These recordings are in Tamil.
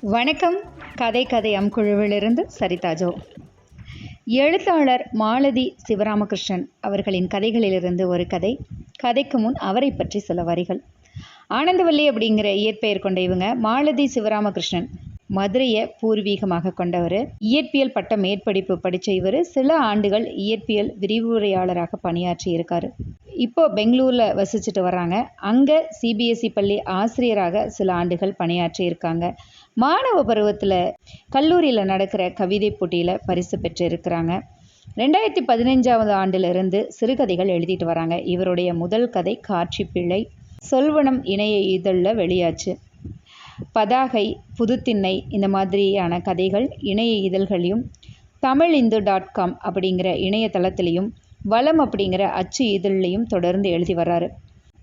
வணக்கம். கதை கதை அம் குழுவிலிருந்து சரிதாஜோ எழுத்தாளர் மாலதி சிவராமகிருஷ்ணன் அவர்களின் கதைகளிலிருந்து ஒரு கதை. கதைக்கு முன் அவரை பற்றி சில வரிகள். ஆனந்தவல்லி அப்படிங்கிற இயற்பெயர் கொண்ட இவங்க மாலதி சிவராமகிருஷ்ணன். மதுரையை பூர்வீகமாக கொண்டவர். இயற்பியல் பட்ட மேற்படிப்பு படித்த இவர். சில ஆண்டுகள் இயற்பியல் விரிவுரையாளராக பணியாற்றி இருக்காரு. இப்போ பெங்களூரில் வசிச்சுட்டு வராங்க அங்கே சிபிஎஸ்இ பள்ளி ஆசிரியராக சில ஆண்டுகள் பணியாற்றி இருக்காங்க. மாணவ பருவத்தில் கல்லூரியில் நடக்கிற கவிதை போட்டியில் பரிசு பெற்றிருக்கிறாங்க. ரெண்டாயிரத்தி பதினஞ்சாவது ஆண்டிலிருந்து சிறுகதைகள் எழுதிட்டு வராங்க. இவருடைய முதல் கதை காட்சி பிள்ளை சொல்வனம் இணைய இதழில் வெளியாச்சு. பதாகை புதுத்திண்ணை இந்த மாதிரியான கதைகள் இணைய இதழ்களையும் தமிழ் இந்து டாட் காம் அப்படிங்கிற இணையதளத்திலையும் வளம் அப்படிங்கிற அச்சு இதழ்லையும் தொடர்ந்து எழுதி வர்றாரு.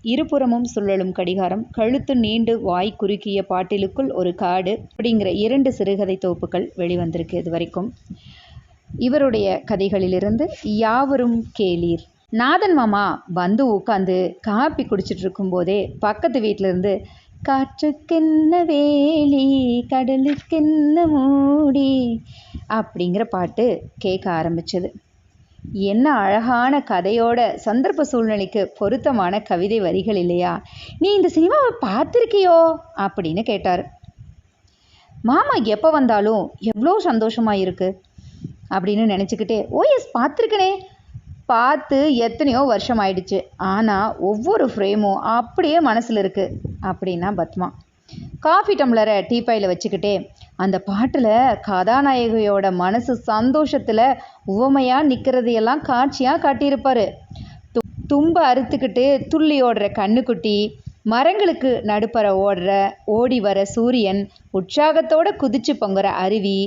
இருபுறமும் சுழலும் கடிகாரம் கழுத்து நீண்டு வாய் குறுக்கிய பாட்டிலுக்குள் ஒரு காடு அப்படிங்கிற இரண்டு சிறுகதை தொகுப்புகள் வெளிவந்திருக்கு இது வரைக்கும். இவருடைய கதைகளிலிருந்து யாவரும் கேளீர். நாதன் மாமா வந்து உட்காந்து காப்பி குடிச்சிட்டு இருக்கும்போதே பக்கத்து வீட்டிலிருந்து காற்றுக்கென்ன வேலி கடலுக்கென்ன மூடி அப்படிங்கிற பாட்டு கேட்க ஆரம்பிச்சது. என்ன அழகான கதையோட சந்தர்ப்ப சூழ்நிலைக்கு பொருத்தமான கவிதை வரிகள் இல்லையா? நீ இந்த சினிமாவை பார்த்துருக்கியோ? அப்படின்னு கேட்டார். மாமா எப்போ வந்தாலும் எவ்வளோ சந்தோஷமாக இருக்கு? அப்படின்னு நினச்சிக்கிட்டே ஓ எஸ் பார்த்துருக்கனே பார்த்து எத்தனையோ வருஷம் ஆயிடுச்சு. ஆனால் ஒவ்வொரு ஃப்ரேமும் அப்படியே மனசில் இருக்குது அப்படின்னா பத்மா. காஃபி டம்ளரை டீப்பாயில் வச்சுக்கிட்டே அந்த பாட்டில் கதாநாயகியோட மனசு சந்தோஷத்தில் உவமையாக நிற்கிறதையெல்லாம் காட்சியாக காட்டியிருப்பார். து தும்ப அறுத்துக்கிட்டு துள்ளி ஓடுற கண்ணுக்குட்டி மரங்களுக்கு நடுப்பற ஓடுற ஓடி வர சூரியன் உற்சாகத்தோட குதிச்சு பொங்குற அருவி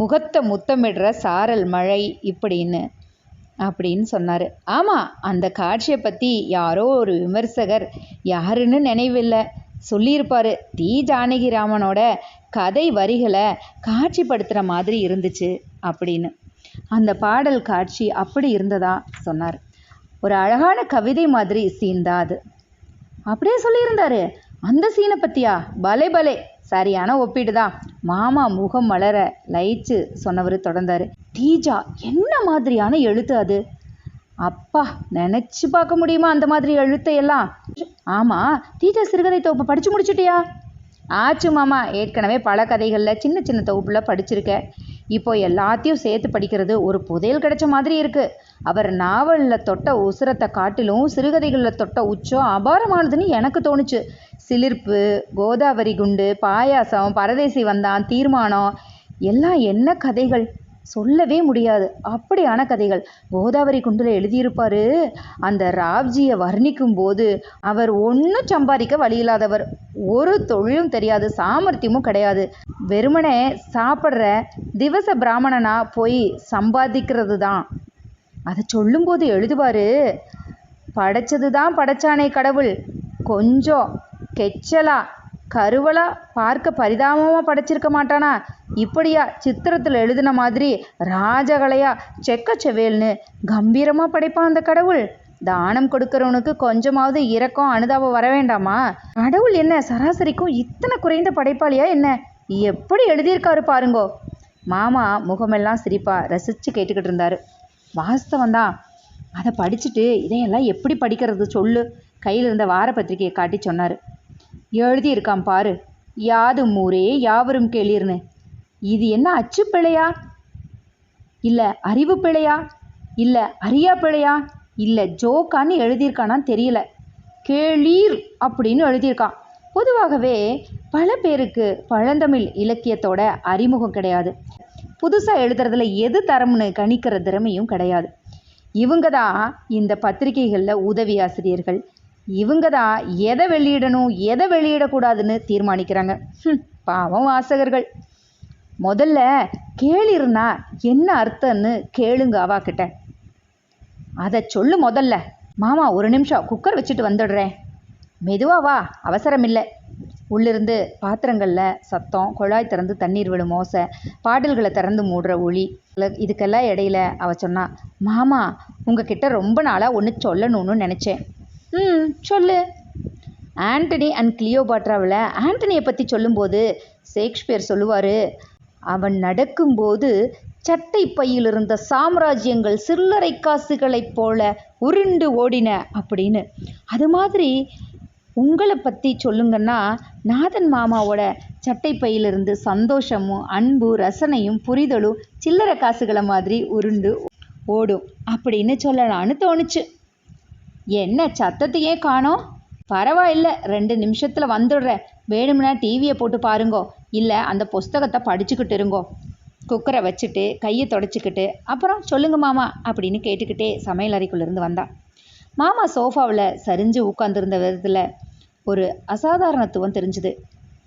முகத்தை முத்தமிடுற சாரல் மழை இப்படின்னு. அப்படின்னு சொன்னார். ஆமாம் அந்த காட்சியை பற்றி யாரோ ஒரு விமர்சகர் யாருன்னு நினைவில்லை. சொல்லியிருப்பார். டி. ஜானகிராமனோட கதை வரிகளை காட்சிப்படுத்துகிற மாதிரி இருந்துச்சு அப்படின்னு. அந்த பாடல் காட்சி அப்படி இருந்ததா சொன்னார். ஒரு அழகான கவிதை மாதிரி சீன் தான் அது. அப்படியே சொல்லியிருந்தாரு. அந்த சீனை பற்றியா பலே பலே. சரியான ஒப்பீடு தான் மாமா முகம் மலர லயிச்சு சொன்னவர் தொடர்ந்தாரு. டீஜா என்ன மாதிரியான எழுத்து அது? அப்பா நினச்சி பார்க்க முடியுமா அந்த மாதிரி எழுத்தையெல்லாம் ஆமாம் டீஜா சிறுகதை தொகுப்பு படித்து முடிச்சிட்டியா? ஆச்சு மாமா ஏற்கனவே பல கதைகளில் சின்ன சின்ன தொகுப்பில் படிச்சிருக்கேன் இப்போ எல்லாத்தையும் சேர்த்து படிக்கிறது ஒரு புதையல் கிடைச்ச மாதிரி இருக்கு. அவர் நாவலில் தொட்ட உசுரத்தை காட்டிலும் சிறுகதைகளில் தொட்ட உச்சம் அபாரமானதுன்னு எனக்கு தோணுச்சு. சிலிர்ப்பு கோதாவரி குண்டு பாயாசம் பரதேசி வந்தான் தீர்மானம் எல்லாம் என்ன கதைகள்? சொல்லவே முடியாது. அப்படியான கதைகள். கோதாவரி குண்டில் எழுதியிருப்பாரு. அந்த ராவ்ஜியை வர்ணிக்கும் போது அவர் ஒன்றும் சம்பாதிக்க வழி இல்லாதவர். ஒரு தொழிலும் தெரியாது சாமர்த்தியமும் கிடையாது. வெறுமனே சாப்பிட்ற திவச பிராமணனா போய் சம்பாதிக்கிறது தான் அதை சொல்லும்போது எழுதுவார் படைச்சது தான் படைச்சானே கடவுள். கொஞ்சம் கெச்சலா கருவலா பார்க்க பரிதாபமாக படைச்சிருக்க மாட்டானா? இப்படியா சித்திரத்தில் எழுதின மாதிரி ராஜகலையா செக்கச்செவேல்னு கம்பீரமாக படைப்பான் அந்த கடவுள். தானம் கொடுக்கறவனுக்கு கொஞ்சமாவது இரக்கம் அனுதாபம் வர வேண்டாமா? கடவுள் என்ன சராசரிக்கும் இத்தனை குறைந்த படைப்பாளியா என்ன? எப்படி எழுதியிருக்காரு பாருங்கோ. மாமா முகமெல்லாம் சிரிப்பா ரசித்து கேட்டுக்கிட்டு இருந்தாரு. வாஸ்தவம் தான் அதை படிச்சுட்டு இதையெல்லாம் எப்படி படிக்கிறது சொல்லு. கையில் இருந்த வார பத்திரிகையை காட்டி சொன்னார். எழுதியிருக்கான் பாரு. யாதும் ஊரே யாவரும் கேளீர்னு. இது என்ன அச்சு பிழையா? இல்லை அறிவு பிழையா? இல்லை அறியா பிழையா? இல்லை ஜோக்கான்னு எழுதியிருக்கானான்னு தெரியல. கேளீர் அப்படின்னு எழுதியிருக்கான். பொதுவாகவே பல பேருக்கு பழந்தமிழ் இலக்கியத்தோட அறிமுகம் கிடையாது. புதுசாக எழுதுறதுல எது தரம்னு கணிக்கிற திறமையும் கிடையாது. இவங்க தான் இந்த பத்திரிகைகளில் உதவி ஆசிரியர்கள். இவங்க தான் எதை வெளியிடணும் எதை வெளியிடக்கூடாதுன்னு தீர்மானிக்கிறாங்க. பாவம் வாசகர்கள். முதல்ல கேளிருனா என்ன அர்த்தம்னு கேளுங்க அவா கிட்ட அதை சொல்லு முதல்ல. மாமா ஒரு நிமிஷம் குக்கர் வச்சுட்டு வந்துடுறேன். மெதுவா வா அவசரம் இல்லை உள்ளிருந்து பாத்திரங்களில் சத்தம் குழாய் திறந்து தண்ணீர் விழும் ஓசை பாடல்களை திறந்து மூடுற ஒளி இதுக்கெல்லாம் இடையில அவ சொன்னா மாமா உங்ககிட்ட ரொம்ப நாளாக ஒன்று சொல்லணும்னு நினச்சேன். ம் சொல்லு. ஆண்டனி அண்ட் கிளியோபாட்ராவில் ஆண்டனியை பற்றி சொல்லும்போது ஷேக்ஸ்பியர் சொல்லுவார் அவன் நடக்கும்போது சட்டை பையில் இருந்த சாம்ராஜ்யங்கள் சில்லறை காசுகளைப் போல உருண்டு ஓடின அப்படின்னு. அது மாதிரி உங்களை பற்றி சொல்லுங்கன்னா நாதன் மாமாவோட சட்டை பையிலிருந்து சந்தோஷமும் அன்பு ரசனையும் புரிதலும் சில்லறை காசுகளை மாதிரி உருண்டு ஓடும் அப்படின்னு சொல்லலான்னு தோணுச்சு. என்ன சத்தத்தையே காணோம்? பரவாயில்ல ரெண்டு நிமிஷத்தில் வந்துடுறேன். வேணும்னா டிவியை போட்டு பாருங்கோ. இல்லை அந்த புஸ்தகத்தை படிச்சுக்கிட்டு இருங்கோ. குக்கரை வச்சுட்டு கையை தொடச்சிக்கிட்டு அப்புறம் சொல்லுங்க மாமா அப்படின்னு கேட்டுக்கிட்டே சமையல் அறைக்குள்ளேருந்து வந்தா. மாமா சோஃபாவில் சரிஞ்சு உட்காந்துருந்த விதத்தில் ஒரு அசாதாரணத்துவம் தெரிஞ்சுது.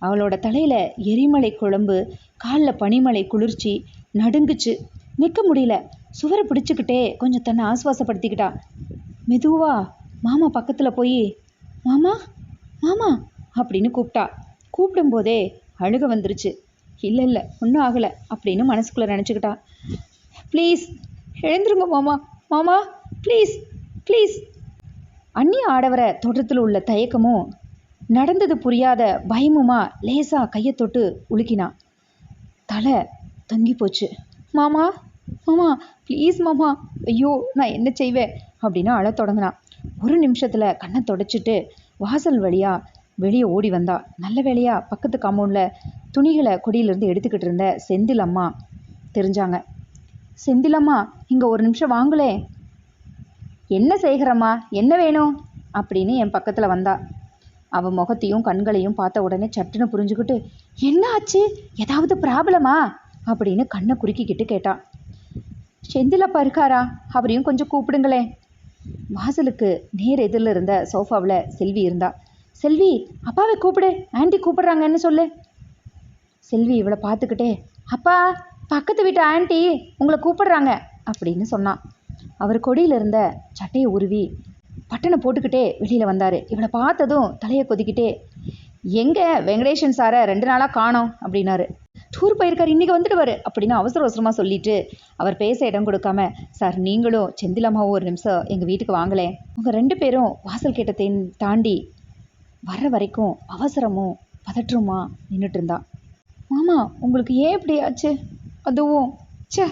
அவளோட தலையில் எரிமலை குழம்பு காலில் பனிமலை குளிர்ச்சி நடுங்குச்சு. நிற்க முடியல. சுவரை பிடிச்சிக்கிட்டே கொஞ்சம் தன்னை ஆசுவாசப்படுத்திக்கிட்டா. மெதுவா மாமா பக்கத்தில் போய் மாமா மாமா அப்படின்னு கூப்பிட்டா. கூப்பிடும்போதே அழுக வந்துருச்சு. இல்லை இல்லை ஒன்றும் ஆகலை அப்படின்னு மனசுக்குள்ளே நினச்சிக்கிட்டா. ப்ளீஸ் எழுந்துருங்க மாமா மாமா ப்ளீஸ் ப்ளீஸ் அந்நிய ஆடவரை தோற்றத்தில் உள்ள தயக்கமும் நடந்தது புரியாத பயமுமா லேசா கையை தொட்டு உலுக்கினான் தலை தங்கி போச்சு. மாமா மாமா ப்ளீஸ் மாமா ஐயோ நான் என்ன செய்வேன்? அப்படின்னு அழ தொடங்கினான் ஒரு நிமிஷத்தில் கண்ணை தொடச்சிட்டு வாசல் வழியாக வெளியே ஓடி வந்தா நல்ல வேலையா பக்கத்து காம்பவுண்டில் துணிகளை கொடியிலிருந்து எடுத்துக்கிட்டு இருந்த செந்தில் அம்மா தெரிஞ்சாங்க. செந்திலம்மா இங்கே ஒரு நிமிஷம் வாங்களே. என்ன செய்கிறம்மா என்ன வேணும்? அப்படின்னு என் பக்கத்தில் வந்தா. அவன் முகத்தையும் கண்களையும் பார்த்த உடனே சட்டுன்னு புரிஞ்சுக்கிட்டு என்ன ஆச்சு? ஏதாவது ப்ராப்ளமா? அப்படின்னு கண்ணை குறுக்கிக்கிட்டு கேட்டான் செந்திலப்பா இருக்காரா? அவரையும் கொஞ்சம் கூப்பிடுங்களேன். வாசலுக்கு நேர் எதிரில் இருந்த சோஃபாவில் செல்வி இருந்தாள் செல்வி அப்பாவை கூப்பிடு. ஆண்டி கூப்பிடுறாங்கன்னு சொல்லு. செல்வி இவளை பார்த்துக்கிட்டே அப்பா பக்கத்து வீட்டு ஆண்டி உங்களை கூப்பிடுறாங்க அப்படின்னு சொன்னான் அவர் கொடியில் இருந்த சட்டையை உருவி பட்டனை போட்டுக்கிட்டே வெளியில் வந்தார். இவளை பார்த்ததும் தலையை கொதிக்கிட்டே எங்கே வெங்கடேஷன் சாரை ரெண்டு நாளாக காணோம் அப்படின்னாரு. டூர் போயிருக்கார் இன்றைக்கி வந்துடுவார் அப்படின்னு அவசர அவசரமாக சொல்லிட்டு அவர் பேச இடம் கொடுக்காம சார் நீங்களும் செந்திலம்மாவும் ஒரு நிமிஷம் எங்கள் வீட்டுக்கு வாங்களேன். உங்கள் ரெண்டு பேரும் வாசல் கேட்டத்தை தாண்டி வர்ற வரைக்கும் அவசரமும் பதற்றமா நின்றுட்டு இருந்தா மாமா உங்களுக்கு ஏன் இப்படி ஆச்சு? அதுவும் சே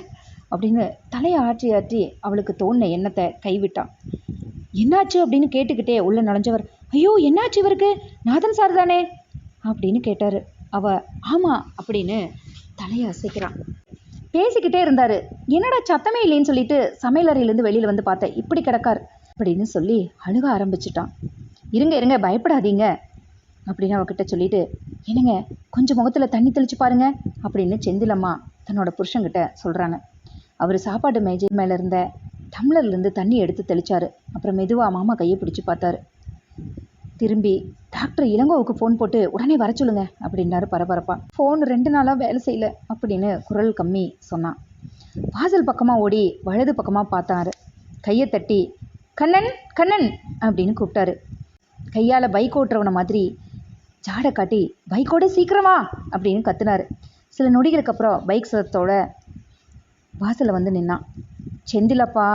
அப்படின்னு தலையை ஆற்றி ஆற்றி அவளுக்கு தோணின எண்ணத்தை கைவிட்டான். என்னாச்சு? அப்படின்னு கேட்டுக்கிட்டே உள்ள நுழைஞ்சவர் ஐயோ என்னாச்சு இவருக்கு? நாதன் சார் தானே? அப்படின்னு கேட்டார். அவ ஆமா அப்படின்னு தலையை அசைக்கிறான். பேசிக்கிட்டே இருந்தாரு. என்னடா சத்தமே இல்லைன்னு சொல்லிட்டு சமையலறையிலேருந்து வெளியில் வந்து பார்த்தேன் இப்படி கிடக்கார் அப்படின்னு சொல்லி அழுக ஆரம்பிச்சிட்டான். இருங்க இருங்க பயப்படாதீங்க. அப்படின்னு அவகிட்ட சொல்லிட்டு என்னங்க கொஞ்சம் முகத்தில் தண்ணி தெளிச்சு பாருங்க அப்படின்னு செந்திலம்மா தன்னோட புருஷங்கிட்ட சொல்கிறாங்க அவர் சாப்பாடு மேஜை மேலே இருந்த டம்ளர்லேருந்து தண்ணி எடுத்து தெளிச்சாரு. அப்புறம் மெதுவாக மாமா கையை பிடிச்சி பார்த்தாரு. திரும்பி டாக்டர் இளங்கோவுக்கு ஃபோன் போட்டு உடனே வர சொல்லுங்க அப்படின்னாரு பரபரப்பா. ஃபோன் ரெண்டு நாளாக வேலை செய்யல அப்படின்னு குரல் கம்மி சொன்னான். வாசல் பக்கமாக ஓடி வலது பக்கமாக பார்த்தாரு. கையை தட்டி கண்ணன் கண்ணன் அப்படின்னு கூப்பிட்டாரு. கையால் பைக் ஓட்டுறவன மாதிரி ஜாடை காட்டி பைக்கோட சீக்கிரமா அப்படின்னு கத்துனார். சில நொடிகளுக்கு அப்புறம் பைக் சத்தத்தோட வாசலில் வந்து நின்னான். செந்திலப்பா!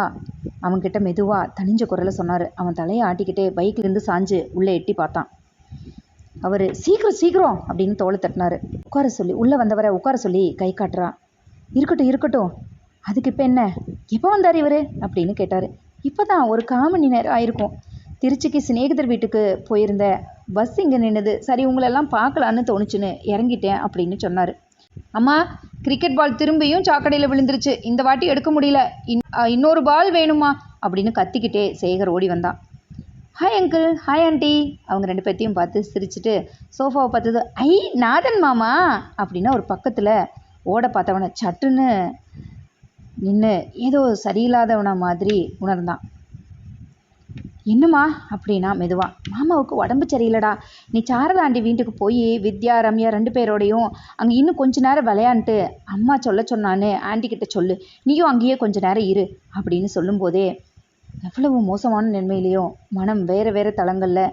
அவன்கிட்ட மெதுவாக தனிஞ்ச குரலை சொன்னார். அவன் தலையை ஆட்டிக்கிட்டே பைக்லேருந்து சாஞ்சு உள்ளே எட்டி பார்த்தான். அவர் சீக்கிரம் சீக்கிரம்! அப்படின்னு தோலை தட்டினார். உட்கார சொல்லி உள்ளே வந்தவரை உட்கார சொல்லி கை காட்டுறான். இருக்கட்டும் இருக்கட்டும். அதுக்கு இப்போ என்ன? எப்போ வந்தார் இவர்? அப்படின்னு கேட்டார். இப்போ தான் ஒரு கால் மணி நேரம் ஆயிருக்கும். திருச்சிக்கு சிநேகிதர் வீட்டுக்கு போயிருந்த பஸ் இங்கே நின்றுது சரி உங்களெல்லாம் பார்க்கலான்னு தோணுச்சுன்னு இறங்கிட்டேன் அப்படின்னு சொன்னார். அம்மா கிரிக்கெட் பால் திரும்பியும் சாக்கடையில் விழுந்துருச்சு. இந்த வாட்டி எடுக்க முடியல. இன் இன்னொரு பால் வேணுமா? அப்படின்னு கத்திக்கிட்டே சேகர் ஓடி வந்தான். ஹாய் அங்கிள் ஹாய் ஆண்டி அவங்க ரெண்டு பேர்த்தையும் பார்த்து சிரிச்சிட்டு சோஃபாவை பார்த்தது ஐ நாதன் மாமா. அப்படின்னா ஒரு பக்கத்தில் ஓட பார்த்தவனை சட்டுன்னு நின்று ஏதோ சரியில்லாதவன மாதிரி உணர்ந்தான். என்னம்மா அப்படின்னா மெதுவா மாமாவுக்கு உடம்பு சரியில்லடா. நீ சாரதா ஆண்டி வீட்டுக்கு போய் வித்யா ரம்யா ரெண்டு பேரோடையும் அங்கே இன்னும் கொஞ்ச நேரம் விளையாண்டுட்டு அம்மா சொல்ல சொன்னான்னு ஆண்டி கிட்ட சொல்லு. நீயும் அங்கேயே கொஞ்ச நேரம் இரு அப்படின்னு சொல்லும்போதே எவ்வளவு மோசமான நிலைமையிலையும் மனம் வேறு வேறு தளங்களில்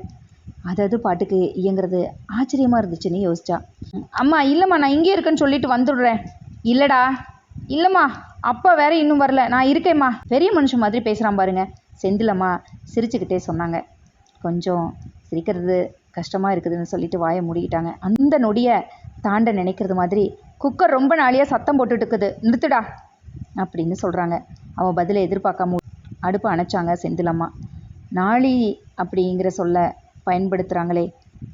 அதது பாட்டுக்கு இயங்குறது ஆச்சரியமாக இருந்துச்சுன்னு யோசிச்சா. அம்மா இல்லைம்மா நான் இங்கே இருக்கேன்னு சொல்லிட்டு வந்துடுறேன். இல்லைடா. இல்லைம்மா அப்பா வேற இன்னும் வரல. நான் இருக்கேம்மா. பெரிய மனுஷன் மாதிரி பேசுகிறான் பாருங்க. செந்திலம்மா சிரிச்சுக்கிட்டே சொன்னாங்க. கொஞ்சம் சிரிக்கிறது கஷ்டமாக இருக்குதுன்னு சொல்லிட்டு வாயை மூடிக்கிட்டாங்க. அந்த நொடியை தாண்ட நினைக்கிறது மாதிரி குக்கர் ரொம்ப நாளையாக சத்தம் போட்டுட்டு இருக்குது நிறுத்துடா அப்படின்னு சொல்கிறாங்க அவன் பதிலை எதிர்பார்க்காம அடுப்பை அணைச்சாங்க செந்திலம்மா நாளி அப்படிங்கிற சொல்ல பயன்படுத்துகிறாங்களே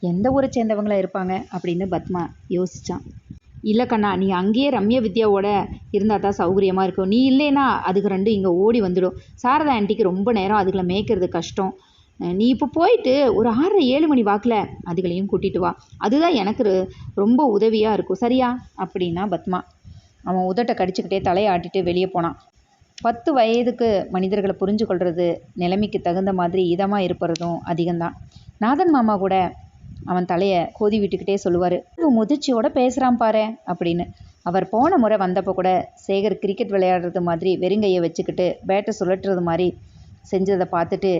எந்த ஊரை சேர்ந்தவங்களா இருப்பாங்க அப்படின்னு பத்மா யோசிச்சான். இல்லை கண்ணா நீ அங்கேயே ரம்ய வித்யாவோட இருந்தால் தான் சௌகரியமாக இருக்கும். நீ இல்லைன்னா அதுக்கு ரெண்டு இங்கே ஓடி வந்துடும். சாரதா ஆண்டிக்கு ரொம்ப நேரம் அதுகளை மேய்க்கிறது கஷ்டம். நீ இப்போ போயிட்டு ஒரு ஆறரை ஏழு மணி வாக்கில் அதுகளையும் கூட்டிட்டு வா. அதுதான் எனக்கு ரொம்ப உதவியாக இருக்கும். சரியா? அப்படின்னா பத்மா. அவன் உதட்டை கடிச்சுக்கிட்டே தலையாட்டிட்டு வெளியே போனான். பத்து வயதுக்கு மனிதர்களை புரிஞ்சு கொள்வது நிலைமைக்கு தகுந்த மாதிரி இதமாக இருப்பதும் அதிகம்தான். நாதன் மாமா கூட அவன் தலையை கோதி விட்டுக்கிட்டே சொல்லுவார். முதிர்ச்சியோட பேசுகிறான் பாரு அப்படின்னு. அவர் போன முறை வந்தப்போ கூட சேகர் கிரிக்கெட் விளையாடுறது மாதிரி வெறுங்கையை வச்சுக்கிட்டு பேட்டை சுழட்டுறது மாதிரி செஞ்சதை பார்த்துட்டு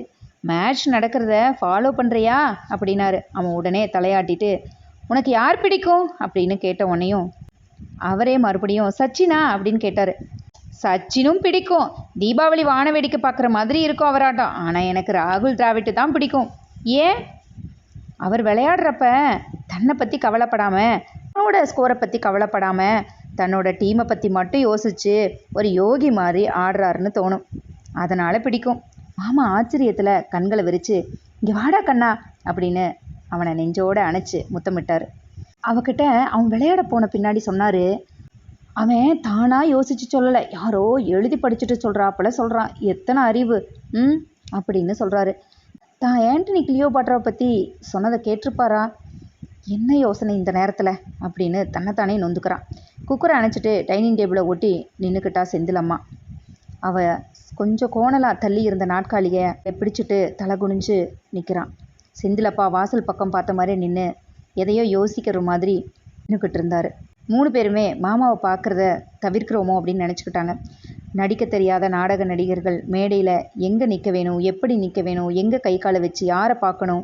மேட்ச் நடக்கிறத ஃபாலோ பண்ணுறியா அப்படின்னாரு. அவன் உடனே தலையாட்டிட்டு உனக்கு யார் பிடிக்கும்? அப்படின்னு கேட்ட உடனேயும் அவரே மறுபடியும் சச்சினா அப்படின்னு கேட்டார். சச்சினும் பிடிக்கும். தீபாவளி வான வேடிக்கை பார்க்குற மாதிரி இருக்கும் அவராட்டம். ஆனால் எனக்கு ராகுல் டிராவிட்டு தான் பிடிக்கும். ஏன்? அவர் விளையாடுறப்ப தன்னை பற்றி கவலைப்படாமல் தன்னோட ஸ்கோரை பற்றி கவலைப்படாமல் தன்னோட டீமை பற்றி மட்டும் யோசிச்சு ஒரு யோகி மாதிரி ஆடுறாருன்னு தோணும். அதனால் பிடிக்கும். மாமா ஆச்சரியத்தில் கண்களை விரித்து இங்கே வாடா கண்ணா அப்படின்னு அவனை நெஞ்சோடு அணைச்சு முத்தமிட்டார். அவகிட்ட அவன் விளையாட போன பின்னாடி சொன்னார் அவன் தானாக யோசிச்சு சொல்லலை. யாரோ எழுதி படிச்சுட்டு சொல்கிறாப்புல சொல்கிறான் எத்தனை அறிவு ம்? அப்படின்னு சொல்கிறாரு தான் ஆண்டனி கிளியோபாட்ராவை பற்றி சொன்னதை கேட்டிருப்பாரா? என்ன யோசனை இந்த நேரத்தில்? அப்படின்னு தன்னைத்தானே நொந்துக்கிறான். குக்கரை அணைச்சிட்டு டைனிங் டேபிளை ஒட்டி நின்றுக்கிட்டா செந்திலம்மா. அவ கொஞ்சம் கோணலாக தள்ளி இருந்த நாட்காலியை பிடிச்சிட்டு தலை குனிஞ்சு நிற்கிறான் செந்திலப்பா வாசல் பக்கம் பார்த்த மாதிரி நின்று எதையோ யோசிக்கிற மாதிரி நின்றுக்கிட்டு இருந்தார். மூணு பேருமே மாமாவை பார்க்குறத தவிர்க்கிறோமோ அப்படின்னு நினச்சிக்கிட்டாங்க. நடிக்க தெரியாத நாடக நடிகர்கள் மேடையில் எங்கே நிற்க வேணும்? எப்படி நிற்க வேணும்? எங்கே கை காலை வச்சு யாரை பார்க்கணும்?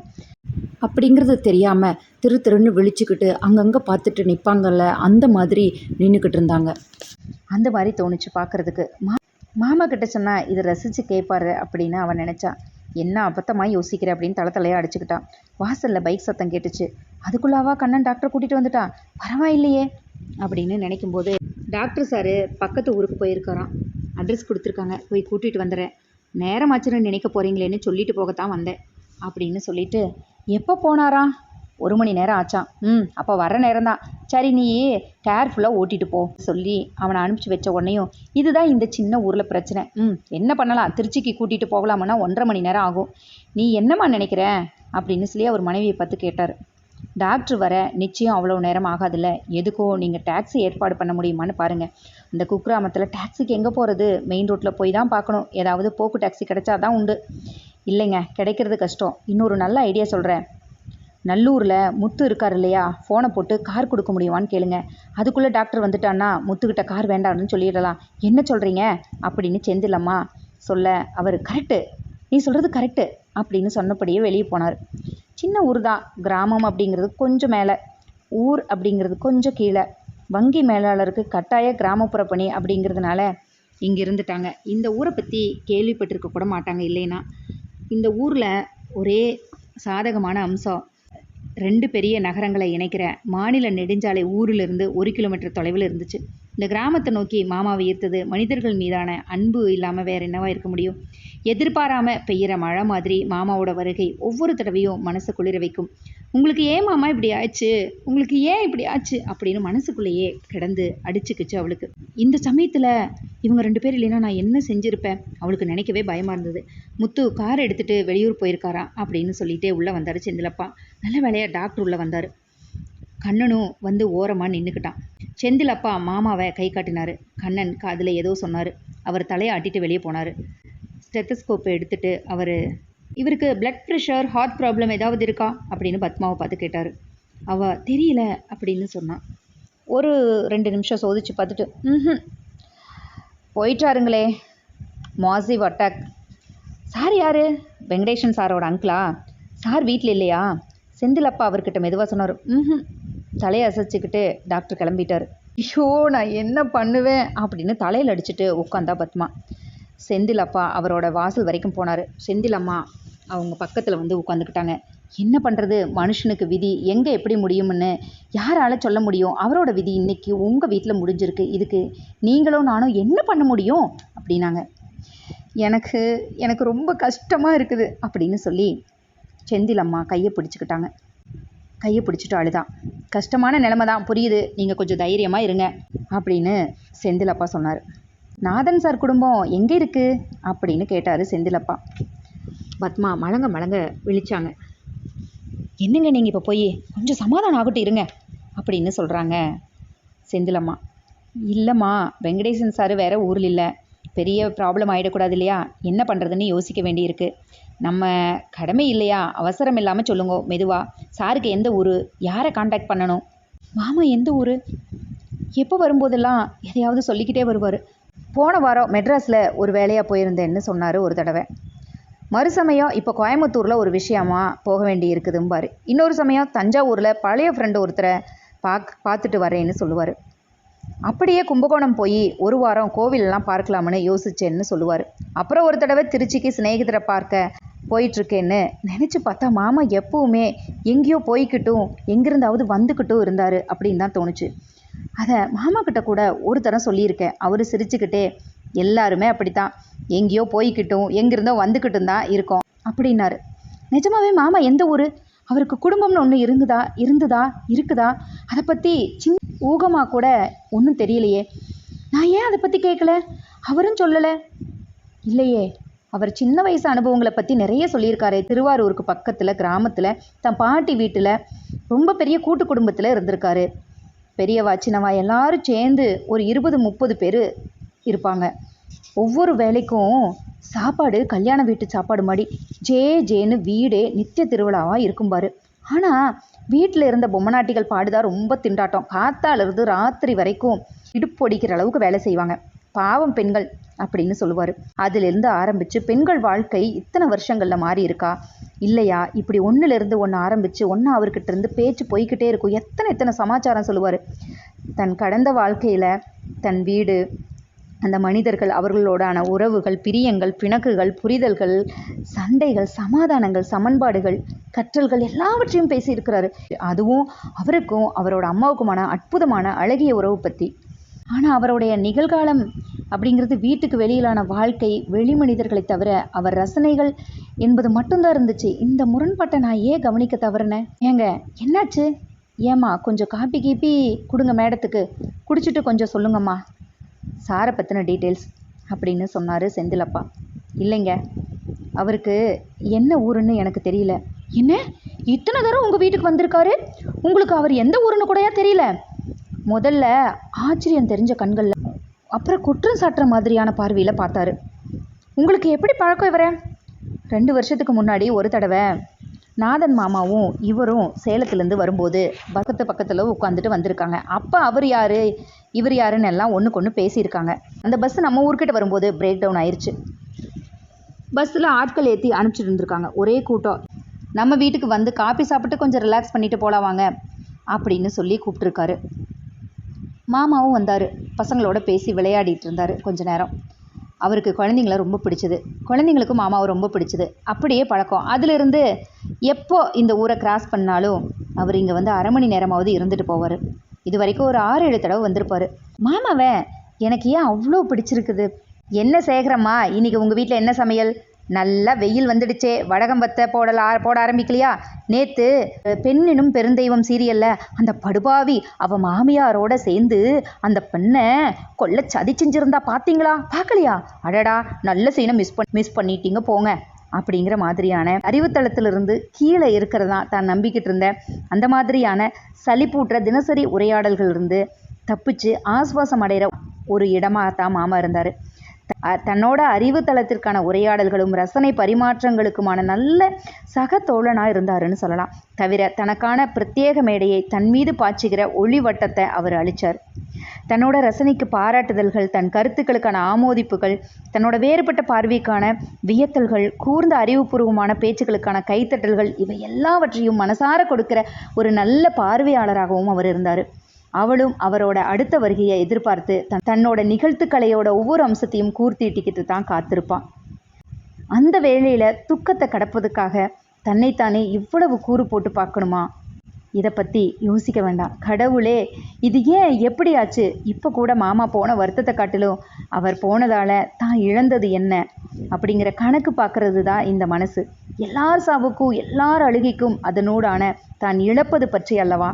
அப்படிங்கிறது தெரியாமல் திரு திருன்னு விழிச்சுக்கிட்டு அங்கங்கே பார்த்துட்டு நிற்பாங்கல்ல அந்த மாதிரி நின்றுக்கிட்டு இருந்தாங்க. அந்த மாதிரி தோணுச்சு பார்க்குறதுக்கு. மா மாமா கிட்ட சொன்னால் இதை ரசித்து கேட்பாரு அப்படின்னு அவன் நினச்சான் என்ன அபத்தமாக யோசிக்கிற? அப்படின்னு தலை தலையாக அடிச்சுக்கிட்டான். வாசலில் பைக் சத்தம் கேட்டுச்சு. அதுக்குள்ளாவா கண்ணன் டாக்டரை கூட்டிகிட்டு வந்துட்டான் பரவாயில்லையே அப்படின்னு நினைக்கும்போது டாக்டர் சாரு பக்கத்து ஊருக்கு போயிருக்காராம். அட்ரஸ் கொடுத்துருக்காங்க. போய் கூட்டிகிட்டு வந்துடுறேன். நேரமாச்சுன்னு நினைக்க போகிறீங்களேன்னு சொல்லிட்டு போகத்தான் வந்தேன். அப்படின்னு சொல்லிட்டு எப்போ போனாரா? ஒரு மணி நேரம் ஆச்சான் ம் அப்போ வர நேரம் தான் சரி நீ கேர்ஃபுல்லாக ஓட்டிட்டு போ சொல்லி அவனை அனுப்பிச்சி வச்ச உடனேயும் இதுதான் இந்த சின்ன ஊரில் பிரச்சனை. ம் என்ன பண்ணலாம்? திருச்சிக்கு கூட்டிகிட்டு போகலாமுன்னா ஒன்றரை மணி நேரம் ஆகும். நீ என்னம்மா நினைக்கிற? அப்படின்னு சொல்லி அவர் மனைவியை பார்த்து கேட்டார். டாக்டர் வர நிச்சயம் அவ்வளோ நேரம் ஆகாதுல்ல? எதுக்கோ நீங்கள் டாக்ஸி ஏற்பாடு பண்ண முடியுமான்னு பாருங்கள் இந்த குக்கிராமத்தில் டாக்ஸிக்கு எங்கே போகிறது மெயின் ரோட்டில் போய் தான் பார்க்கணும். ஏதாவது போக்கு டாக்ஸி கிடைச்சா தான் உண்டு. இல்லைங்க கிடைக்கிறது கஷ்டம். இன்னொரு நல்ல ஐடியா சொல்கிறேன் நல்லூரில் முத்து இருக்கார் இல்லையா? ஃபோனை போட்டு கார் கொடுக்க முடியுமான்னு கேளுங்க. அதுக்குள்ளே டாக்டர் வந்துட்டான்னா முத்துக்கிட்ட கார் வேண்டாம்னு சொல்லிடலாம். என்ன சொல்கிறீங்க அப்படின்னு செந்திலம்மா சொல்ல அவர் கரெக்டு நீ சொல்கிறது கரெக்டு அப்படின்னு சொன்னபடியே வெளியே போனார். சின்ன ஊர் தான். கிராமம் அப்படிங்கிறது கொஞ்சம் மேலே. ஊர் அப்படிங்கிறது கொஞ்சம் கீழே. வங்கி மேலாளருக்கு கட்டாய கிராமப்புற பணி அப்படிங்கிறதுனால இங்கே இருந்துட்டாங்க. இந்த ஊரை பற்றி கேள்விப்பட்டிருக்க கூட மாட்டாங்க இல்லைன்னா. இந்த ஊரில் ஒரே சாதகமான அம்சம் ரெண்டு பெரிய நகரங்களை இணைக்கிற மாநில நெடுஞ்சாலை ஊரிலிருந்து ஒரு கிலோமீட்டர் தொலைவில் இருந்துச்சு. இந்த கிராமத்தை நோக்கி மாமாவை ஈர்த்தது மனிதர்கள் மீதான அன்பு இல்லாமல் வேற என்னவா இருக்க முடியும்? எதிர்பாராம பெய்கிற மழை மாதிரி மாமாவோட வருகை ஒவ்வொரு தடவையும் மனசை குளிர வைக்கும். உங்களுக்கு ஏன் மாமா இப்படி ஆச்சு? உங்களுக்கு ஏன் இப்படி ஆச்சு? அப்படின்னு மனசுக்குள்ளேயே கிடந்து அடிச்சுக்கிச்சு அவளுக்கு. இந்த சமயத்தில் இவங்க ரெண்டு பேர் இல்லைன்னா நான் என்ன செஞ்சுருப்பேன்? அவளுக்கு நினைக்கவே பயமாக இருந்தது. முத்து கார் எடுத்துட்டு வெளியூர் போயிருக்காரா? அப்படின்னு சொல்லிட்டே உள்ளே வந்தார் செந்திலப்பா. நல்ல வேலையாக டாக்டர் உள்ளே வந்தார். கண்ணனும் வந்து ஓரமாக நின்றுக்கிட்டான் செந்தில் அப்பா மாமாவை கை காட்டினார். கண்ணன் காதில் ஏதோ சொன்னார். அவர் தலையை ஆட்டிட்டு வெளியே போனார். ஸ்டெத்தஸ்கோப்பை எடுத்துட்டு அவர் இவருக்கு பிளட் ப்ரெஷர் ஹார்ட் ப்ராப்ளம் ஏதாவது இருக்கா? அப்படின்னு பத்மாவை பார்த்து கேட்டார். அவ தெரியல அப்படின்னு சொன்னான் ஒரு ரெண்டு நிமிஷம் சோதிச்சு பார்த்துட்டு ம் போயிட்டாருங்களே. Massive attack. சார் யார்? வெங்கடேஷன் சாரோட அங்கிளா? சார் வீட்டில் இல்லையா? செந்திலப்பா அவர்கிட்ட மெதுவாக சொன்னார். ம் தலையை அசைச்சிக்கிட்டு டாக்டர் கிளம்பிட்டார். ஐயோ நான் என்ன பண்ணுவேன்? அப்படின்னு தலையில் அடிச்சுட்டு உட்காந்தா பத்மா. செந்திலப்பா அவரோட வாசல் வரைக்கும் போனார். செந்தில் அம்மா அவங்க பக்கத்தில் வந்து உட்காந்துக்கிட்டாங்க. என்ன பண்ணுறது மனுஷனுக்கு விதி எங்கே எப்படி முடியும்னு யாரால் சொல்ல முடியும்? அவரோட விதி இன்னைக்கு உங்கள் வீட்டில் முடிஞ்சிருக்கு. இதுக்கு நீங்களும் நானும் என்ன பண்ண முடியும்? அப்படின்னாங்க. எனக்கு எனக்கு ரொம்ப கஷ்டமாக இருக்குது அப்படின்னு சொல்லி செந்தில் அம்மா கையை பிடிச்சிக்கிட்டாங்க. கையை பிடிச்சிட்டு அழுதான் கஷ்டமான நிலைமை தான் புரியுது. நீங்கள் கொஞ்சம் தைரியமாக இருங்க அப்படின்னு செந்திலப்பா சொன்னார். நாதன் சார் குடும்பம் எங்கே இருக்குது அப்படின்னு கேட்டார் செந்திலப்பா பத்மா மலங்க மலங்க விழிச்சாங்க. என்னங்க நீங்கள் இப்போ போய்? கொஞ்சம் சமாதானம் ஆகட்டும் இருங்க அப்படின்னு சொல்கிறாங்க செந்திலம்மா இல்லைம்மா வெங்கடேசன் சார் வேற ஊரில் இல்லை. பெரிய ப்ராப்ளம் ஆகிடக்கூடாது இல்லையா? என்ன பண்ணுறதுன்னு யோசிக்க வேண்டியிருக்கு. நம்ம கடமை இல்லையா? அவசரம் இல்லாமல் சொல்லுங்க மெதுவா. சாருக்கு எந்த ஊர்? யாரை காண்டாக்ட் பண்ணணும்? மாமா எந்த ஊர்? எப்போ வரும்போதெல்லாம் எதையாவது சொல்லிக்கிட்டே வருவார். போன வாரம் மெட்ராஸில் ஒரு வேலையாக போயிருந்தேன்னு சொன்னார் ஒரு தடவை. மறு சமயம் இப்போ கோயம்புத்தூரில் ஒரு விஷயமா போக வேண்டி இருக்குதும்பார். இன்னொரு சமயம் தஞ்சாவூரில் பழைய ஃப்ரெண்டு ஒருத்தரை பாக் பார்த்துட்டு வரேன்னு சொல்லுவார். அப்படியே கும்பகோணம் போய் ஒரு வாரம் கோவிலெல்லாம் பார்க்கலாம்னு யோசிச்சேன்னு சொல்லுவார். அப்புறம் ஒரு தடவை திருச்சிக்கு சிநேகிதரை பார்க்க போயிட்டுருக்கேன்னு நினச்சி பார்த்தா மாமா எப்பவுமே எங்கேயோ போய்கிட்டும் எங்கிருந்தாவது வந்துக்கிட்டும் இருந்தார் அப்படின்னு தான் தோணுச்சு. அதை மாமா கிட்ட கூட ஒரு தரம் சொல்லியிருக்கேன். அவர் சிரிச்சுக்கிட்டே எல்லாருமே அப்படித்தான். எங்கேயோ போய்க்கிட்டும் எங்கிருந்தோ வந்துக்கிட்டும் தான் இருக்கோம் அப்படின்னாரு. நிஜமாவே மாமா எந்த ஊர்? அவருக்கு குடும்பம்னு ஒன்று இருந்துதா இருந்துதா இருக்குதா? அதை பற்றி சின் ஊகமாக கூட ஒன்றும் தெரியலையே. நான் ஏன் அதை பற்றி கேட்கல அவரும் சொல்லலை. இல்லையே அவர் சின்ன வயசு அனுபவங்களை பற்றி நிறைய சொல்லியிருக்காரு. திருவாரூருக்கு பக்கத்தில் கிராமத்தில் தன் பாட்டி வீட்டில் ரொம்ப பெரிய கூட்டு குடும்பத்தில் இருந்திருக்காரு. பெரியவா சின்னவா எல்லாரும் சேர்ந்து ஒரு இருபது முப்பது பேர் இருப்பாங்க. ஒவ்வொரு வேலைக்கும் சாப்பாடு கல்யாண வீட்டு சாப்பாடு மாதிரி ஜே ஜேன்னு வீடே நித்திய திருவிழாவாக இருக்கும் பாரு. ஆனால் வீட்டில் இருந்த பொம்மநாட்டிகள் பாடுதான் ரொம்ப திண்டாட்டம். காத்தாலிருந்து ராத்திரி வரைக்கும் இடுப்பொடிக்கிற அளவுக்கு வேலை செய்வாங்க. பாவம் பெண்கள் அப்படின்னு சொல்லுவார். அதிலிருந்து ஆரம்பித்து பெண்கள் வாழ்க்கை இத்தனை வருஷங்களில் மாறி இருக்கா இல்லையா? இப்படி ஒன்றுலேருந்து ஒன்று ஆரம்பித்து ஒன்று அவர்கிட்ட இருந்து பேச்சு போய்கிட்டே இருக்கும். எத்தனை எத்தனை சமாச்சாரம் சொல்லுவார். தன் கடந்த வாழ்க்கையில் தன் வீடு அந்த மனிதர்கள் அவர்களோடான உறவுகள் பிரியங்கள் பிணக்குகள் புரிதல்கள் சண்டைகள் சமாதானங்கள் சமன்பாடுகள் கற்றல்கள் எல்லாவற்றையும் பேசியிருக்கிறாரு. அதுவும் அவருக்கும் அவரோட அம்மாவுக்குமான அற்புதமான அழகிய உறவு பற்றி ஆனால் அவருடைய நிகழ்காலம் அப்படிங்கிறது வீட்டுக்கு வெளியிலான வாழ்க்கை வெளி மனிதர்களை தவிர அவர் ரசனைகள் என்பது மட்டும்தான் இருந்துச்சு. இந்த முரண்பாட்டை நான் ஏன் கவனிக்க தவறுனேன்? ஏங்க என்னாச்சு? ஏம்மா கொஞ்சம் காப்பி கீப்பி கொடுங்க மேடத்துக்கு. குடிச்சிட்டு கொஞ்சம் சொல்லுங்கம்மா. சாரை பற்றின டீட்டெயில்ஸ் அப்படின்னு சொன்னார் செந்திலப்பா இல்லைங்க அவருக்கு என்ன ஊருன்னு எனக்கு தெரியல. என்ன? இத்தனை தடவை உங்கள் வீட்டுக்கு வந்திருக்காரு? உங்களுக்கு அவர் எந்த ஊருன்னு கூடயா தெரியல? முதல்ல ஆச்சரியம் தெரிஞ்ச கண்களில் அப்புறம் குற்றம் சாட்டுற மாதிரியான பார்வையில் பார்த்தாரு. உங்களுக்கு எப்படி பழக்கம் இவர? ரெண்டு வருஷத்துக்கு முன்னாடி ஒரு தடவை நாதன் மாமாவும் இவரும் சேலத்துலேருந்து வரும்போது பக்கத்து பக்கத்தில் உட்காந்துட்டு வந்திருக்காங்க. அப்போ அவர் யார்? இவர் யாருன்னு எல்லாம் ஒன்றுக்கு ஒன்று பேசியிருக்காங்க. அந்த பஸ் நம்ம ஊர்கிட்ட வரும்போது பிரேக் டவுன் ஆயிடுச்சு பஸ்ஸில் ஆட்கள் ஏற்றி அனுப்பிச்சிட்டு இருந்திருக்காங்க. ஒரே கூட்டம். நம்ம வீட்டுக்கு வந்து காப்பி சாப்பிட்டு கொஞ்சம் ரிலாக்ஸ் பண்ணிட்டு போகலாம் வாங்க அப்படின்னு சொல்லி கூப்பிட்டுருக்காரு. மாமாவும் வந்தார். பசங்களோட பேசி விளையாடிட்டு இருந்தார் கொஞ்ச நேரம். அவருக்கு குழந்தைங்கள ரொம்ப பிடிச்சது. குழந்தைங்களுக்கு மாமாவை ரொம்ப பிடிச்சது. அப்படியே பழக்கம். அதிலிருந்து எப்போ இந்த ஊரை கிராஸ் பண்ணாலும் அவர் இங்கே வந்து அரை மணி நேரமாவது இருந்துட்டு போவார். இது வரைக்கும் ஒரு ஆறு ஏழு தடவை வந்திருப்பார். மாமாவை எனக்கு ஏன் அவ்வளோ பிடிச்சிருக்குது? என்ன சேகரம்மா இன்னைக்கு உங்கள் வீட்டில் என்ன சமையல்? நல்லா வெயில் வந்துடுச்சே. வடகம் வத்த போடல போட ஆரம்பிக்கலையா? நேற்று பெண்ணினும் பெருந்தெய்வம் சீரியல்ல அந்த படுபாவி அவ மாமியாரோட சேர்ந்து அந்த பெண்ணை கொல்ல சதி செஞ்சிருந்தா பார்த்தீங்களா பார்க்கலையா அடடா நல்ல சீனை மிஸ் பண் மிஸ் பண்ணிட்டீங்க போங்க. அப்படிங்கிற மாதிரியான அறிவுத்தளத்திலிருந்து கீழே இருக்கிறதா தான் நம்பிக்கிட்டு இருந்த அந்த மாதிரியான சளிப்பூட்டுற தினசரி உரையாடல்கள் இருந்து தப்பிச்சு ஆஸ்வாசம் அடைகிற ஒரு இடமாக தான் மாமா இருந்தார். தன்னோட அறிவு தளத்திற்கான உரையாடல்களும் ரசனை பரிமாற்றங்களுக்குமான நல்ல சக தோழனாக இருந்தாருன்னு சொல்லலாம். தவிர தனக்கான பிரத்யேக மேடையை தன் மீது பாய்ச்சுகிற ஒளி வட்டத்தை அவர் அளித்தார் தன்னோட ரசனைக்கு பாராட்டுதல்கள் தன் கருத்துக்களுக்கான ஆமோதிப்புகள் தன்னோட வேறுபட்ட பார்வைக்கான வியத்தல்கள் கூர்ந்த அறிவுபூர்வமான பேச்சுக்களுக்கான கைத்தட்டல்கள் இவை எல்லாவற்றையும் மனசார கொடுக்கிற ஒரு நல்ல பார்வையாளராகவும் அவர் இருந்தார். அவளும் அவரோட அடுத்த வருகையை எதிர்பார்த்து தன் தன்னோட நிகழ்த்துக்கலையோட ஒவ்வொரு அம்சத்தையும் கூர்த்தீட்டிக்கிட்டு தான் காத்திருப்பான். அந்த வேளையில் துக்கத்தை கடப்பதுக்காக தன்னைத்தானே இவ்வளவு கூறு போட்டு பார்க்கணுமா? இதை பற்றி யோசிக்க வேண்டாம். கடவுளே இது ஏன் எப்படி ஆச்சு இப்போ கூட மாமா போன வருத்தத்தை காட்டிலும் அவர் போனதால் தான் இழந்தது என்ன? அப்படிங்கிற கணக்கு பார்க்கறது தான் இந்த மனசு. எல்லார் சாவுக்கும் எல்லார் அழுகைக்கும் அதனோடான தான் இழப்பது பற்றி அல்லவா?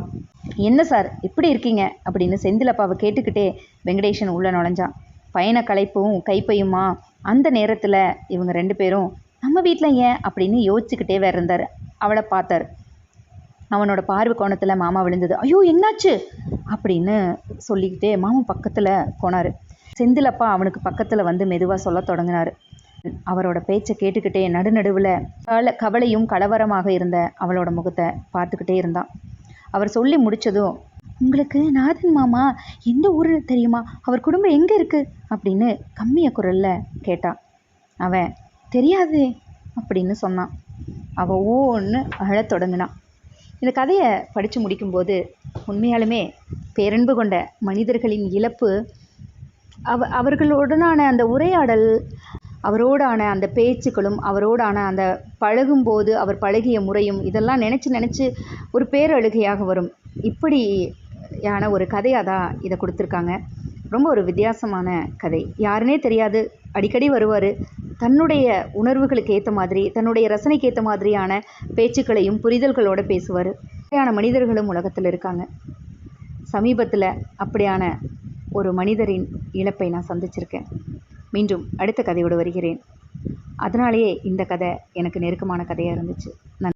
என்ன சார் எப்படி இருக்கீங்க? அப்படின்னு செந்திலப்பாவை கேட்டுக்கிட்டே வெங்கடேஷன் உள்ளே நுழைஞ்சான். பயண கலைப்பும் கைப்பையுமா? அந்த நேரத்தில் இவங்க ரெண்டு பேரும் நம்ம வீட்டில் ஏன்? அப்படின்னு யோசிச்சுக்கிட்டே வேற இருந்தார். அவளை பார்த்தார். அவனோட பார்வை கோணத்தில் மாமா விழுந்தது. ஐயோ என்னாச்சு? அப்படின்னு சொல்லிக்கிட்டே மாமா பக்கத்தில் போனார். செந்திலப்பா அவனுக்கு பக்கத்தில் வந்து மெதுவாக சொல்ல தொடங்கினார். அவரோட பேச்சை கேட்டுக்கிட்டே நடுநடுவில் கல கவலையும் கலவரமாக இருந்த அவளோட முகத்தை பார்த்துக்கிட்டே இருந்தான். அவர் சொல்லி முடித்ததும் உங்களுக்கு நாதன் மாமா எந்த ஊர் தெரியுமா? அவர் குடும்பம் எங்கே இருக்குது அப்படின்னு கம்மிய குரலில் கேட்டான். அவன் தெரியாதே அப்படின்னு சொன்னான். அவள் ஓன்னு அழத் தொடங்கினான். இந்த கதையை படித்து முடிக்கும்போது உண்மையாலுமே பேரன்பு கொண்ட மனிதர்களின் இழப்பு அவ அவர்களுடனான அந்த உரையாடல் அவரோடான அந்த பேச்சுக்களும் அவரோடான அந்த பழகும்போது அவர் பழகிய முறையும் இதெல்லாம் நினச்சி நினச்சி ஒரு பேரழுகையாக வரும். இப்படியான ஒரு கதையாக தான் இதை கொடுத்துருக்காங்க. ரொம்ப ஒரு வித்தியாசமான கதை. யாருனே தெரியாது. அடிக்கடி வருவார். தன்னுடைய உணர்வுகளுக்கு ஏற்ற மாதிரி தன்னுடைய ரசனைக்கு ஏற்ற மாதிரியான பேச்சுக்களையும் புரிதல்களோடு பேசுவார். அப்படியான மனிதர்களும் உலகத்தில் இருக்காங்க. சமீபத்தில் அப்படியான ஒரு மனிதரின் இழப்பை நான் சந்திச்சிருக்கேன். மீண்டும் அடுத்த கதையோடு வருகிறேன். அதனாலேயே இந்த கதை எனக்கு நெருக்கமான கதையாக இருந்துச்சு. நன்றி.